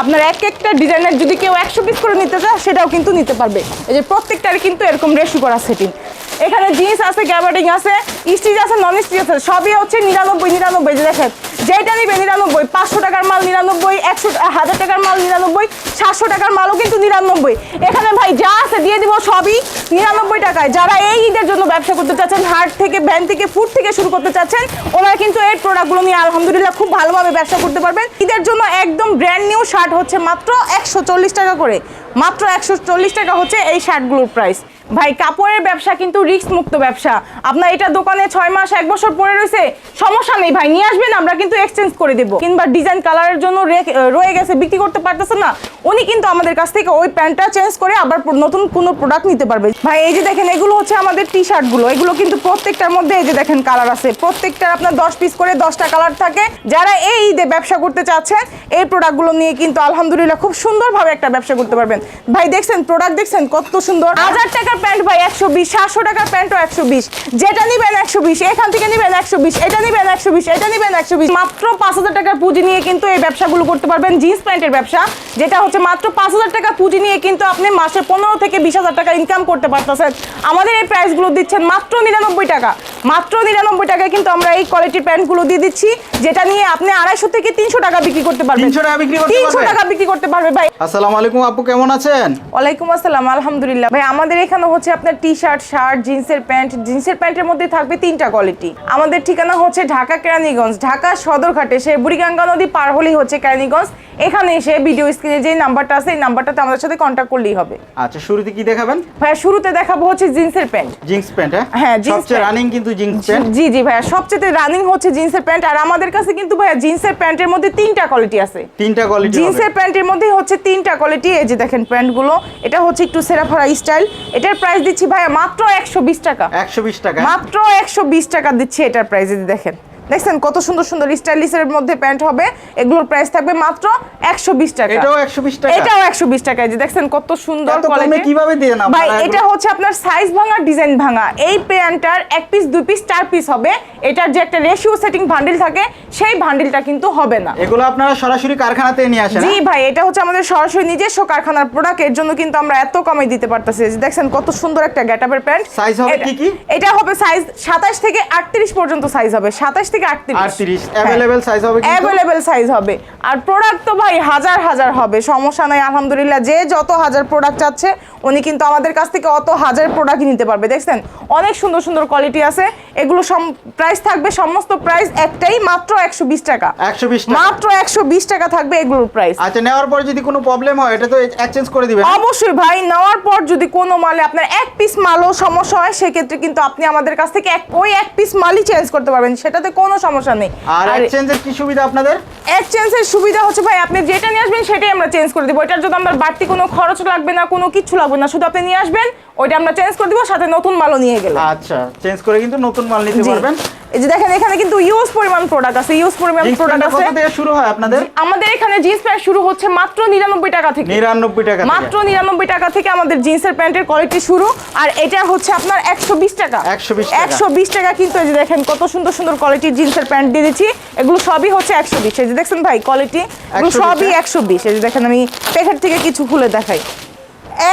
আপনার এক একটা ডিজাইনের যদি কেউ একশো পিস করে নিতে চায়, সেটাও কিন্তু নিতে পারবে। এই যে প্রত্যেকটারই কিন্তু এরকম রেশু করা সেটিং এখানে জিন্স আছে গ্যাবার্ডিং আছে স্টিচ আছে নন স্টিচ আছে, সবই হচ্ছে নিরানব্বই নিরানব্বই দেখেন যেটা নিবে নিরানব্বই, পাঁচশো টাকার মাল নিরানব্বই, একশো হাজার টাকার মাল নিরানব্বই, সাতশো টাকার মালও কিন্তু নিরানব্বই। এখানে ভাই যা আছে দিয়ে দিব সবই নিরানব্বই টাকায়। যারা এই ঈদের জন্য ব্যবসা করতে চাচ্ছেন, হাট থেকে, ভ্যান থেকে, ফুড থেকে শুরু করতে চাচ্ছেন, ওনারা কিন্তু এই প্রোডাক্টগুলো নিয়ে আলহামদুলিল্লাহ খুব ভালোভাবে ব্যবসা করতে পারবেন। ঈদের জন্য একদম ব্র্যান্ড নিউ শার্ট হচ্ছে মাত্র একশো চল্লিশ টাকা করে। মাত্র একশো চল্লিশ টাকা হচ্ছে এই শার্টগুলোর প্রাইস ভাই, কাপড়ের ব্যবসা কিন্তু রিস্ক মুক্ত ব্যবসা। আপনার এটা দোকানে ছয় মাস, এক বছর পরে রয়েছে, সমস্যা নেই ভাই, নিয়ে আসবেন, আমরা কিন্তু এক্সচেঞ্জ করে দেবো। কিংবা ডিজাইন কালারের জন্য রয়ে গেছে, বিক্রি করতে পারতেছে না, উনি কিন্তু আমাদের কাছ থেকে ওই প্যান্টটা চেঞ্জ করে আবার নতুন কোনো প্রোডাক্ট নিতে পারবে। ভাই, এই যে দেখেন, এগুলো হচ্ছে আমাদের টি শার্টগুলো এগুলো কিন্তু প্রত্যেকটার মধ্যে এই যে দেখেন কালার আছে। প্রত্যেকটার আপনার দশ পিস করে দশটা কালার থাকে। যারা এই ঈদে ব্যবসা করতে চাচ্ছেন এই প্রোডাক্টগুলো নিয়ে কিন্তু আলহামদুলিল্লাহ খুব সুন্দরভাবে একটা ব্যবসা করতে পারবেন। ভাই, দেখছেন প্রোডাক্ট দেখছেন, কত সুন্দর। হাজার টাকার প্যান্ট ভাই একশো বিশ, সাতশো টাকার প্যান্টও একশো বিশ। যেটা নিবেন একশো বিশ, এখান থেকে নিবেন একশো বিশ, এটা নিবেন একশো বিশ, এটা নিবেন একশো বিশ। মাত্র পাঁচ হাজার টাকার পুঁজি নিয়ে কিন্তু এই ব্যবসাগুলো করতে পারবেন, জিন্স প্যান্টের ব্যবসা, যেটা হচ্ছে মাত্র পাঁচ হাজার টাকা পুঁজি নিয়ে কিন্তু আপনি মাসে পনেরো থেকে বিশ হাজার টাকা ইনকাম করতে পারতেছেন। আমাদের এই প্রাইসগুলো দিচ্ছেন মাত্র নিরানব্বই টাকা। মাত্র নিরানব্বই টাকায় কিন্তু আমরা এই কোয়ালিটির প্যান্টগুলো দিয়ে দিচ্ছি যেটা নিয়ে আপনি আড়াইশো থেকে তিনশো টাকা বিক্রি করতে পারবেন। 300 টাকা বিক্রি করতে তিনশো টাকা বিক্রি করতে পারবে ভাই। আসসালামু আলাইকুম আপু কেমন আছেন? ওয়ালাইকুম আসসালাম আলহামদুলিল্লাহ। ভাই আমাদের এখানে হচ্ছে আপনার টি শার্ট শার্ট জিন্সের প্যান্ট জিন্সের প্যান্টের মধ্যে থাকবে তিনটা কোয়ালিটি আমাদের ঠিকানা হচ্ছে ঢাকা কেরানীগঞ্জ ঢাকা সদরঘাটে সে বুড়িগঙ্গা নদী পার হলেই হচ্ছে কেরানীগঞ্জ। এখানে এসে ভিডিও স্ক্রিনে যে নাম্বারটা আছে এই নাম্বারটাতে আমাদের সাথে কন্ট্যাক্ট করলেই হবে। আচ্ছা শুরুতে কি দেখাবেন? ভাইয়া শুরুতে দেখাবো হচ্ছে জিন্সের প্যান্ট। জিন্স প্যান্ট হ্যাঁ, হ্যাঁ সবচেয়ে রানিং কিন্তু জিন্স প্যান্ট। জি জি ভাইয়া সবচেয়ে রানিং হচ্ছে জিন্সের প্যান্ট। আর আমাদের কাছে কিন্তু ভাইয়া জিন্সের প্যান্টের মধ্যে তিনটা কোয়ালিটি আছে। তিনটা কোয়ালিটি জিন্সের প্যান্টের মধ্যে হচ্ছে তিনটা কোয়ালিটি এই যে দেখেন প্যান্টগুলো। এটা হচ্ছে একটু সেরাফারা স্টাইল এটার প্রাইস দিচ্ছি ভাইয়া মাত্র একশো বিশ টাকা। একশো বিশ টাকা। মাত্র একশো বিশ টাকা দিচ্ছি এটার প্রাইস দেখেন। দেখছেন কত সুন্দর সুন্দর স্টাইলিশের মধ্যে প্যান্ট হবে। এগুলোর প্রাইস থাকবে মাত্র একশো বিশ টাকা। এটাও একশো বিশ টাকা। এটাও একশো বিশ টাকা। এই যে দেখছেন কত সুন্দর quality। কীভাবে দেন ভাই এটা হচ্ছে আপনার সাইজ ভাঙা ডিজাইন ভাঙা। এই প্যান্টটার এক পিস দুই পিস চার পিস হবে। এটার যে একটা রেশিও সেটিং ভান্ডিল থাকে সেই ভান্ডিলটা কিন্তু হবে না। এগুলো আপনারা সরাসরি কারখানাতে নিয়ে আসেন জি হ্যাঁ? ভাই এটা হচ্ছে আমাদের সরাসরি নিজস্ব কারখানার প্রোডাক্টের জন্য কিন্তু আমরা এত কমে দিতে পারতেছি। দেখছেন কত সুন্দর একটা গ্যাটাপের প্যান্ট Size হবে কি কি? এটা হবে সাইজ 27 থেকে 38 পর্যন্ত সাইজ হবে। 27 থেকে 38 38 অ্যাভেলেবেল সাইজ হবে কিন্তু? অ্যাভেলেবেল সাইজ হবে। আর প্রোডাক্ট তো ভাই হাজার হাজার হবে সমস্যা নাই আলহামদুলিল্লাহ। যে যত হাজার প্রোডাক্ট চাচ্ছে উনি কিন্তু আমাদের কাছ থেকে অত হাজার প্রোডাক্ট নিতে পারবে। দেখছেন? অনেক সুন্দর সুন্দর কোয়ালিটি আছে। এগুলো প্রাইস থাকবে সমস্ত প্রাইস একটাই মাত্র একশো বিশ টাকা। একশো বিশ টাকা। মাত্র একশো বিশ টাকা থাকবে এগুলোর প্রাইস আচ্ছা নেওয়ার পরে যদি কোনো প্রবলেম হয় এটা তো এক্সচেঞ্জ করে দিবেন। অবশ্যই ভাই নেওয়ার পর যদি কোনো মালে আপনার এক পিস মালও সমস্যা হয় সেক্ষেত্রে কিন্তু আপনি আমাদের কাছ থেকে এক ওই এক পিস মালই চেঞ্জ করতে পারবেন। সেটাতে কোনো সমস্যা নেই। আর আর এক্সচেঞ্জের কি সুবিধা আপনাদের? এক্সচেঞ্জের সুবিধা হচ্ছে ভাই আপনি যেটা নিয়ে আসবেন সেটাই আমরা চেঞ্জ করে দেবো। এটার জন্য আমার বাড়তি কোনো খরচ লাগবে না কোনো কিছু লাগবে না শুধু আপনি নিয়ে আসবেন ওইটা আমরা চেঞ্জ করে দিব সাথে নতুন মালও নিয়ে গেলে আচ্ছা চেঞ্জ করে কিন্তু নতুন মাল নিতে পারবেন। এই যে দেখেন এখানে কিন্তু ইউজ পরিমাণ প্রোডাক্ট আছে ইউজ পরিমাণ প্রোডাক্ট আছে। কত থেকে শুরু হয় আপনাদের? আমাদের এখানে জিন্স প্যান্ট শুরু হচ্ছে মাত্র নিরানব্বই টাকা থেকে। নিরানব্বই টাকা মাত্র নিরানব্বই টাকা থেকে আমাদের জিন্সের প্যান্টের কোয়ালিটি শুরু। আর এটা হচ্ছে আপনার একশো বিশ টাকা। 120 টাকা। একশো বিশ টাকা কিন্তু এই যে দেখেন কত সুন্দর সুন্দর কোয়ালিটির জিন্সের প্যান্ট দিয়ে দিচ্ছি। এগুলো সবই হচ্ছে একশো বিশ। এই যে দেখছেন ভাই কোয়ালিটি এগুলো 120 সবই হ্যাঁ? একশো বিশ। এই যে দেখেন আমি প্যাকেট থেকে কিছু খুলে দেখাই।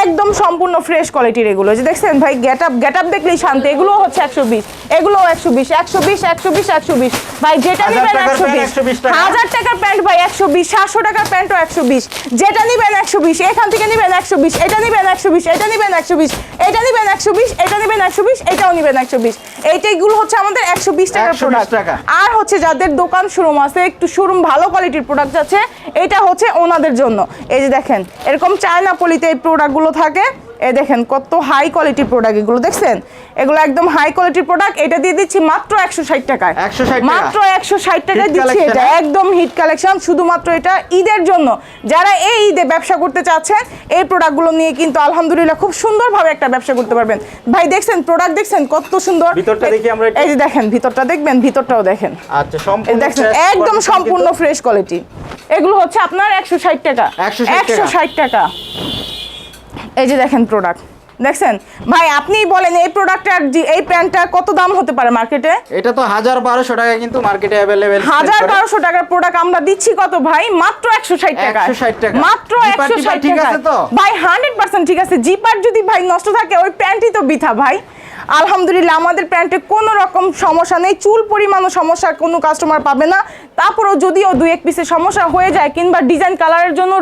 একদম সম্পূর্ণ ফ্রেশ কোয়ালিটির এগুলো। যে দেখছেন ভাই গেট আপ গেট আপ দেখলেই শান্তি। এগুলো হচ্ছে একশো বিশ এগুলো একশো বিশ একশো বিশ একশো বিশ একশো বিশ। ভাই যেটা নেবেন একশো বিশ। 120 টাকা। হাজার টাকার প্যান্ট ভাই একশো বিশ সাতশো টাকার প্যান্টও একশো বিশ। যেটা নেবেন একশো বিশ এখান থেকে নেবেন একশো বিশ এটা নেবেন একশো বিশ এটা নিবেন একশো বিশ। এটা নেবেন একশো বিশ এটা নেবেন একশো বিশ এটাও নেবেন একশো বিশ। এইটাইগুলো হচ্ছে আমাদের একশো বিশ টাকার প্রোডাক্ট টাকা। আর হচ্ছে যাদের দোকান শোরুম আছে একটু শোরুম ভালো কোয়ালিটির প্রোডাক্ট আছে এটা হচ্ছে ওনাদের জন্য। এই যে দেখেন এরকম চায়না পলিতে এই প্রোডাক্টগুলো থাকে এই দেখেন কত হাই কোয়ালিটির প্রোডাক্ট এগুলো দেখছেন? এগুলো একদম হাই কোয়ালিটির প্রোডাক্ট এটা দিয়ে দিচ্ছি মাত্র একশো ষাট টাকায়। 160 টাকা? মাত্র একশো ষাট টাকায় দিচ্ছি এটা? একদম হিট কালেকশন শুধুমাত্র এটা ঈদের জন্য। যারা এই ঈদে ব্যবসা করতে চাচ্ছেন এই প্রোডাক্টগুলো নিয়ে কিন্তু আলহামদুলিল্লাহ খুব সুন্দরভাবে একটা ব্যবসা করতে পারবেন। ভাই দেখছেন প্রোডাক্ট দেখছেন? কত সুন্দর। ভিতরটা দেখি আমরা। এই যে দেখেন ভিতরটা দেখবেন? ভিতরটাও দেখেন। আচ্ছা সম্পূর্ণ দেখছেন একদম সম্পূর্ণ ফ্রেশ কোয়ালিটি এগুলো হচ্ছে আপনার একশো ষাট টাকা। 160 টাকা। একশো ষাট টাকা। এই যে দেখেন প্রোডাক্ট দেখছেন? ভাই আপনিই বলেন এই প্রোডাক্টটার এই প্যান্টটা কত দাম হতে পারে মার্কেটে এটা তো হাজার বারোশো টাকা কিন্তু মার্কেটে অ্যাভেলেবেল হাজার বারোশো টাকার প্রোডাক্ট আমরা দিচ্ছি কত ভাই? মাত্র একশো ষাট টাকা। 160 টাকা। মাত্র একশো ষাট ঠিক টাকা। আছে তো? ভাই হান্ড্রেড পার্সেন্ট ঠিক আছে। জিপার যদি ভাই নষ্ট থাকে ওই প্যান্টই তো বিথা ভাই। আলহামদুলিল্লাহ আমাদের প্যান্টে কোনো রকম সমস্যা নেই। চুল পরিমাণও সমস্যা কোনো কাস্টমার পাবে না। তারপরেও যদিও দুই এক পিসের সমস্যা হয়ে যায় কিংবা ডিজাইন কালারের জন্য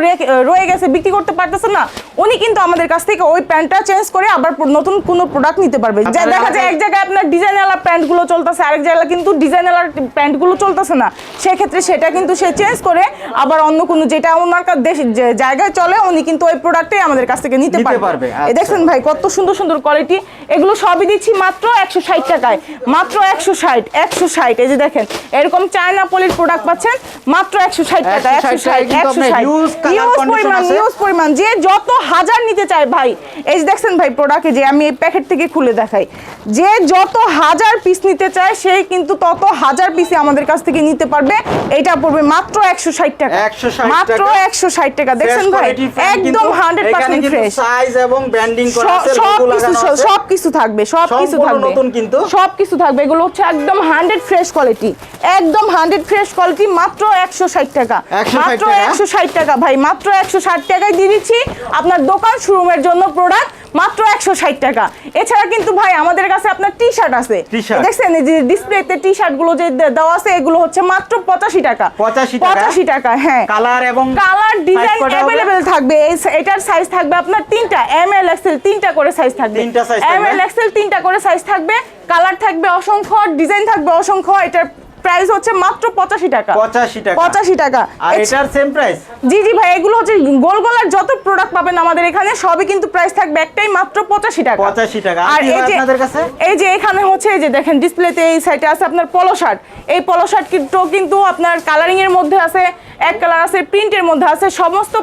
রয়ে গেছে বিক্রি করতে পারতেছে না উনি কিন্তু আমাদের কাছ থেকে ওই প্যান্টটা চেঞ্জ করে আবার নতুন কোনো প্রোডাক্ট নিতে পারবে। যা দেখা যায় এক জায়গায় আপনার ডিজাইনালা প্যান্টগুলো চলতেছে আরেক জায়গায় কিন্তু ডিজাইনালার প্যান্টগুলো চলতেছে না। সেক্ষেত্রে সেটা কিন্তু সে চেঞ্জ করে আবার অন্য কোনো যেটা ওনার দেশ জায়গায় চলে উনি কিন্তু ওই প্রোডাক্টই আমাদের কাছ থেকে নিতে পারবে। আচ্ছা। দেখছেন ভাই কত সুন্দর সুন্দর কোয়ালিটি এগুলো সবই দিচ্ছি মাত্র একশো ষাট টাকায়। মাত্র একশো ষাট একশো ষাট। এই যে দেখেন এরকম চায়না পলির প্রোডাক্ট পাচ্ছেন মাত্র একশো ষাট টাকা একশো ষাট কিন্তু একশো ষাট। ইউজ পরিমাণ ইউজ পরিমাণ। যে যত হাজার নিতে চায় ভাই এই যে দেখছেন ভাই প্রোডাক্টে যে আমি এই প্যাকেট থেকে খুলে দেখাই। যে যত হাজার পিস নিতে চায় সেই কিন্তু তত হাজার পিসই আমাদের কাছ থেকে নিতে পারবে। এটা পড়বে মাত্র একশো ষাট টাকা। 160 মাত্র একশো ষাট টাকা। দেখছেন ভাই? একদম হান্ড্রেড পার্সেন্ট ফ্রেশ সাইজ এবং ব্যান্ডিং করা সব কিছু সব কিছু থাকবে সব কিছু থাকবে। নতুন কিন্তু। সব কিছু থাকবে। এগুলো হচ্ছে একদম হান্ড্রেড ফ্রেশ কোয়ালিটি একদম হান্ড্রেড ফ্রেশ কোয়ালিটি মাত্র একশো ষাট টাকা। মাত্র টাকা? একশো ষাট টাকা। ভাই মাত্র একশো ষাট টাকায় দিয়ে দিচ্ছি। আপনার দোকান শোরুমের জন্য প্রোডাক্ট মাত্র একশো ষাট টাকা। এছাড়া কিন্তু ভাই আমাদের কাছে আপনার টি শার্ট আছে দেখছেন এই যে ডিসপ্লেতে টি শার্টগুলো যে দেওয়া আছে এগুলো হচ্ছে মাত্র পঁচাশি টাকা। পঁচাশি টাকা। হ্যাঁ। কালার এবং কালার ডিজাইন অ্যাভেলেবেল থাকবে। এটার সাইজ থাকবে আপনার তিনটা। এম এল এক্সেল তিনটা করে সাইজ থাকবে। এম? এল এক্সেল তিনটা করে সাইজ থাকবে। কালার থাকবে অসংখ্য ডিজাইন থাকবে অসংখ্য। এটার প্রাইস হচ্ছে মাত্র পঁচাশি টাকা 85 টাকা। পঁচাশি টাকা আর এটার সেম প্রাইস জি জি ভাই এগুলো হচ্ছে গোল গোল আর যত প্রোডাক্ট পাবেন আমাদের এখানে সবই কিন্তু প্রাইস থাকবে একটাই মাত্র পঁচাশি টাকা 85 টাকা। আর আর এই যে আপনাদের কাছে? এই যে এখানে হচ্ছে এই যে দেখেন ডিসপ্লেতে এই সাইডে আছে আপনার পলো শার্ট এই পলো শার্ট কিন্তু কিন্তু আপনার কালারিং এর মধ্যে আছে এক কালার আছে প্রিন্টের মধ্যে আছে সমস্ত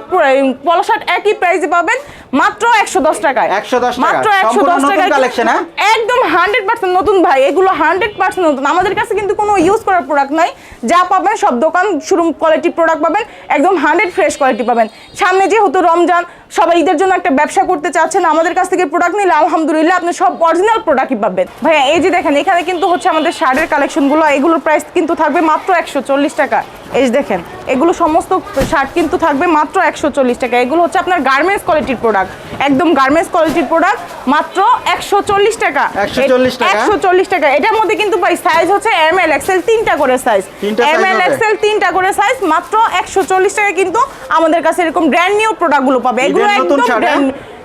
পলো শার্ট একই প্রাইসে পাবেন মাত্র একশো দশ টাকায়। 110 টাকা। মাত্র একশো দশ টাকায় হ্যাঁ? একদম হান্ড্রেড পার্সেন্ট নতুন ভাই। এগুলো হান্ড্রেড পার্সেন্ট নতুন। আমাদের কাছে কিন্তু কোনো ইউজ করার প্রোডাক্ট নাই। যা পাবেন সব দোকান শুরু কোয়ালিটি প্রোডাক্ট পাবেন। একদম হান্ড্রেড ফ্রেশ কোয়ালিটি পাবেন। সামনে যেহেতু রমজান সবাই ঈদের জন্য একটা ব্যবসা করতে চাচ্ছেন আমাদের কাছ থেকে প্রোডাক্ট নিলে আলহামদুলিল্লাহ আপনি সব অরিজিনাল প্রোডাক্টই পাবেন। ভাইয়া এই যে দেখেন এখানে কিন্তু হচ্ছে আমাদের শার্টের কালেকশনগুলো এগুলোর প্রাইস কিন্তু থাকবে মাত্র একশো চল্লিশ টাকা। এই দেখেন এগুলো সমস্ত শার্ট কিন্তু থাকবে মাত্র একশো চল্লিশ টাকা। এগুলো হচ্ছে আপনার গার্মেন্টস কোয়ালিটির প্রোডাক্ট একদম গার্মেন্টস কোয়ালিটির প্রোডাক্ট মাত্র একশো চল্লিশ টাকা। একশো চল্লিশ টাকা? এটার মধ্যে কিন্তু ভাই সাইজ হচ্ছে এম এল এক্সেল তিনটা করে সাইজ এম এল? এক্সেল তিনটা করে সাইজ মাত্র একশো চল্লিশ টাকা কিন্তু আমাদের কাছে এরকম ব্র্যান্ড নিউ প্রোডাক্টগুলো পাবে। এগুলো একদম হ্যাঁ?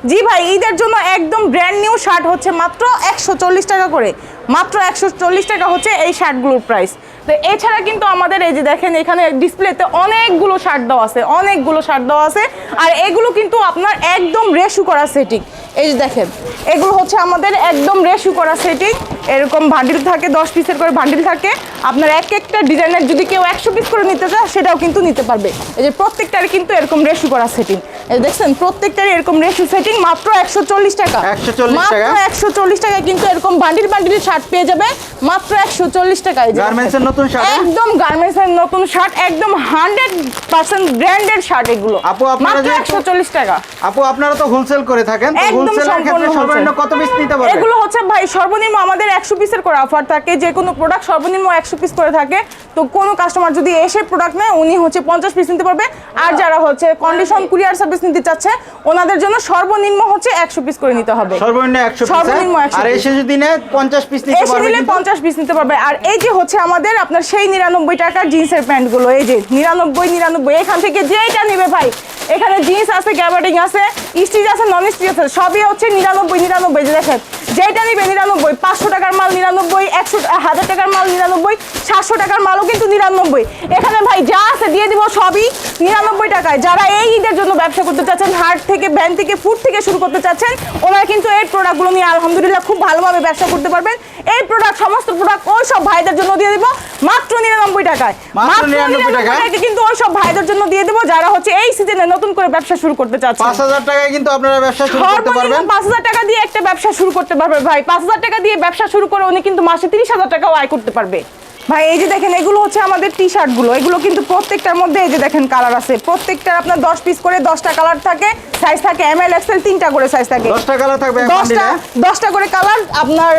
জি ভাই ঈদের জন্য একদম ব্র্যান্ড নিউ শার্ট হচ্ছে মাত্র একশো চল্লিশ টাকা করে। মাত্র একশো চল্লিশ টাকা হচ্ছে এই শার্টগুলোর প্রাইস তো এছাড়া কিন্তু আমাদের এই যে দেখেন এখানে ডিসপ্লেতে অনেকগুলো শার্ট দেওয়া আছে অনেকগুলো শার্ট দেওয়া আছে। আর এগুলো কিন্তু আপনার একদম রেশু করা সেটিং এই যে দেখেন এগুলো হচ্ছে আমাদের একদম রেশু করা সেটিং এরকম ভান্ডিল থাকে দশ পিসের করে ভান্ডিল থাকে। আপনার এক একটা ডিজাইনের যদি কেউ একশো পিস করে নিতে চায় সেটাও কিন্তু নিতে পারবে। এই যে প্রত্যেকটারই কিন্তু এরকম রেশু করা সেটিং এই দেখছেন প্রত্যেকটারই এরকম রেশু সেটিং মাত্র একশো চল্লিশ টাকা। 140 মাত্র টাকা? একশো চল্লিশ টাকা কিন্তু এরকম বান্ডিল বান্ডিল শার্ট পেয়ে যাবে মাত্র একশো চল্লিশ টাকায় Garments নতুন শার্ট, হ্যাঁ? একদম গার্মেন্টস এর নতুন শার্ট একদম হান্ড্রেড পার্সেন্ট ব্র্যান্ডের শার্ট এগুলো। আপু, আপনারা একশো চল্লিশ টাকা। আপু আপনারা তো হোলসেল করে থাকেন হোলসেলের ক্ষেত্রে সর্বনিম্ন কত পিস নিতে পারবে? এগুলো হচ্ছে ভাই সর্বনিম্ন আমাদের একশো পিসের করে অফার থাকে যে কোনো প্রোডাক্ট সর্বনিম্ন একশো পিস করে থাকে। তো কোনো কাস্টমার যদি এসে প্রোডাক্ট নেয় উনি হচ্ছে পঞ্চাশ পিস নিতে পারবে। আর যারা হচ্ছে কন্ডিশন কুরিয়ার সার্ভিস নিতে চাচ্ছে ওনাদের জন্য সর্বনিম্ন হচ্ছে একশো পিস করে নিতে হবে। সর্বনিম্ন 100 পিস সর্বনিম্ন 100 আর এসে যদি নেয় 50 পিস নিতে এসে পারবে নিলে কিন্তু। পঞ্চাশ পিস নিতে পারবে। আর এই যে হচ্ছে আমাদের আপনার সেই নিরানব্বই টাকার জিন্সের প্যান্টগুলো এই যে নিরানব্বই নিরানব্বই এখান থেকে যেটা নেবে ভাই এখানে জিন্স আছে গ্যাবার্ডিং আছে স্টিচ আছে নন স্টিচ আছে সবই হচ্ছে নিরানব্বই নিরানব্বই যে দেখেন যেটা নিবে নিরানব্বই পাঁচশো টাকার মাল নিরানব্বই একশো হাজার টাকার মাল নিরানব্বই সাতশো টাকার মালও কিন্তু নিরানব্বই। এখানে ভাই যা আছে দিয়ে দিব সবই নিরানব্বই টাকায়। যারা এই ঈদের জন্য ব্যবসা করতে চাচ্ছেন হাট থেকে ভ্যান থেকে ফুড থেকে শুরু করতে চাচ্ছেন ওনারা কিন্তু এই প্রোডাক্টগুলো নিয়ে আলহামদুলিল্লাহ খুব ভালোভাবে ব্যবসা করতে পারবেন। এই প্রোডাক্ট সমস্ত প্রোডাক্ট ওই সব ভাইদের জন্য দিয়ে দিব। মাত্র নিরানব্বই টাকায়। মাত্র 99 টাকায়? টাকায় কিন্তু ওই সব ভাইদের জন্য দিয়ে দেবো যারা হচ্ছে এই সিজনে নতুন করে ব্যবসা শুরু করতে চাচ্ছে। পাঁচ হাজার টাকায় কিন্তু আপনারা ব্যবসা শুরু করতে পারবেন। পাঁচ হাজার টাকা দিয়ে একটা ব্যবসা শুরু করতে পারবে ভাই। পাঁচ হাজার টাকা দিয়ে ব্যবসা শুরু করে উনি কিন্তু মাসে তিরিশ হাজার টাকাও আয় করতে পারবে। ভাই এই যে দেখেন এগুলো হচ্ছে আমাদের টি শার্টগুলো এগুলো কিন্তু প্রত্যেকটার মধ্যে এই যে দেখেন কালার আছে। প্রত্যেকটার আপনার দশ পিস করে দশটা কালার থাকে সাইজ থাকে এম এল এক্সেল তিনটা করে সাইজ থাকে। দশটা কালার থাকবে দশটা দশটা করে কালার আপনার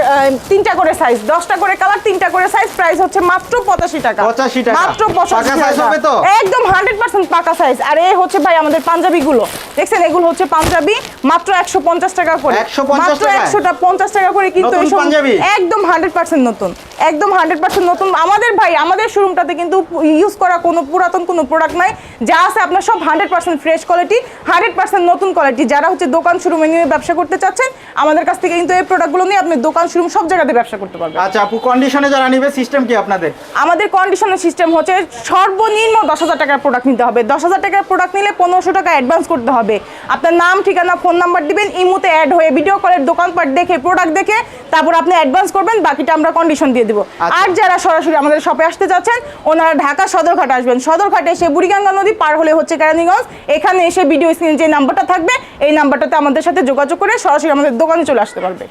তিনটা করে সাইজ দশটা করে কালার তিনটা করে সাইজ প্রাইস হচ্ছে মাত্র পঁচাশি টাকা। 85 টাকা। মাত্র পঁচাশি টাকা। একদম হান্ড্রেড পার্সেন্ট পাকা সাইজ আর এই হচ্ছে ভাই আমাদের পাঞ্জাবি গুলো। দেখছেন এগুলো হচ্ছে পাঞ্জাবি মাত্র একশো পঞ্চাশ টাকা করে। 150 মাত্র? একশোটা পঞ্চাশ টাকা করে কিন্তু পাঞ্জাবি? একদম হান্ড্রেড পার্সেন্ট নতুন। একদম হান্ড্রেড পার্সেন্ট নতুন আমাদের ভাই আমাদের শোরুমটাতে কিন্তু ইউজ করা কোনো পুরাতন কোনো প্রোডাক্ট নাই। যা আছে আপনার সব hundred percent fresh quality hundred percent নতুন কোয়ালিটি যারা হচ্ছে দোকান শোরুমে নিয়ে ব্যবসা করতে চাচ্ছেন আমাদের কাছ থেকে কিন্তু এই প্রোডাক্টগুলো নিয়ে আপনি দোকান শোরুম সব জায়গাতে ব্যবসা করতে পারবেন। আচ্ছা আপু কন্ডিশনে যারা নিবে সিস্টেম কি আপনাদের? আমাদের কন্ডিশনের সিস্টেম হচ্ছে সর্বনিম্ন দশ হাজার টাকার প্রোডাক্ট নিতে হবে। দশ হাজার টাকার প্রোডাক্ট নিলে পনেরোশো টাকা অ্যাডভান্স করতে হবে। আপনার নাম ঠিকানা ফোন নাম্বার দিবেন ইমুতে অ্যাড হয়ে ভিডিও কলের দোকানপাট দেখে প্রোডাক্ট দেখে তারপর আপনি অ্যাডভান্স করবেন বাকিটা আমরা কন্ডিশন দিয়ে দিব। আচ্ছা। আর যারা সরাসরি আমাদের শপে আসতে চাচ্ছেন ওনারা ঢাকা সদরঘাট আসবেন। সদরঘাটে এসে বুড়িগঙ্গা নদী পার হলে হচ্ছে কেরানীগঞ্জ। এখানে এসে ভিডিও স্ক্রিনে যে নাম্বারটা থাকবে, এই নাম্বারটাতে আমাদের সাথে যোগাযোগ করে সরাসরি আমাদের দোকানে চলে আসতে পারবে।